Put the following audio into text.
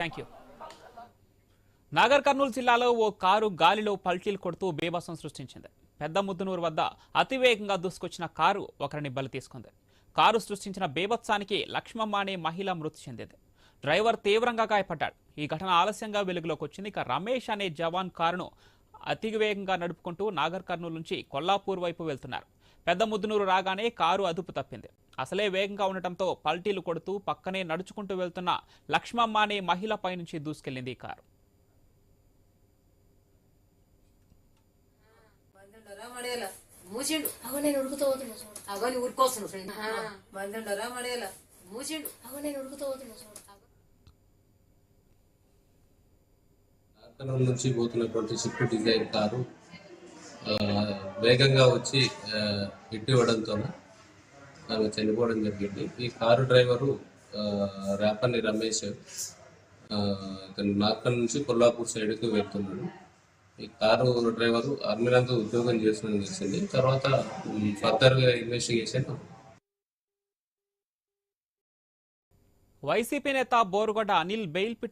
Thank you Nagar Kurnool జిల్లాలో ఓ car గాలిలో పల్టీలు కొడుతూ బీభత్సం సృష్టించింది. పెద్ద ముద్దునూరు వద్ద అతివేగంగా దూసుకొచ్చిన కారు ఒకరిని బలి తీసుకుంది. కారు సృష్టించిన బీభత్సానికి లక్ష్మమ్మ అనే మహిళ మృతి చెందింది. డ్రైవర్ తీవ్రంగా గాయపడ్డాడు. ఈ ఘటన ఆలస్యంగా వెలుగులోకి వచ్చింది. ఇక రమేష్ అనే జవాన్ కారును అతివేగంగా నడుపుకుంటూ నాగర్ కర్నూలు నుంచి కొల్లాపూర్ వైపు వెళ్తున్నారు. పెద్ద ముద్దునూరు రాగానే కారు అదుపు తప్పింది. అసలే వేగంగా ఉండటంతో పల్టీలు కొడుతూ పక్కనే నడుచుకుంటూ వెళ్తున్న లక్ష్మమ్మ అనే మహిళ పైనుంచి దూసుకెళ్ళింది ఈ కారు. మందుండరా మడేల? మూసిండు. అగో నేను ఉడుకుతూ పోతున్నా చూడు. అవని ఊరుకోస్తున్నాడు ఫ్రెండ్. మందుండరా మడేల? మూసిండు. అగో నేను ఉడుకుతూ పోతున్నా చూడు. కర్నూలు నుంచి పోతున్నటువంటి షిఫ్ట్ డిజైర్ కారు ఆ, వేగంగా వచ్చి ఆ, ఆమె చనిపోవడం జరిగింది. ఈ కారు డ్రైవరు ఆ, రేపల్లి రమేష్ ఆ, ఇతను నార్కల్ నుంచి కొల్లాపూర్ సైడ్కి వెళ్తున్నాడు. ఈ కారు డ్రైవరు ఆర్మీలంతా ఉద్యోగం చేస్తున్నది తెలిసింది. తర్వాత ఫర్దర్గా ఇన్వెస్టిగేషన్ వైసీపీ నేత బోరుగడ్డ అనిల్ బెయిల్ పిటి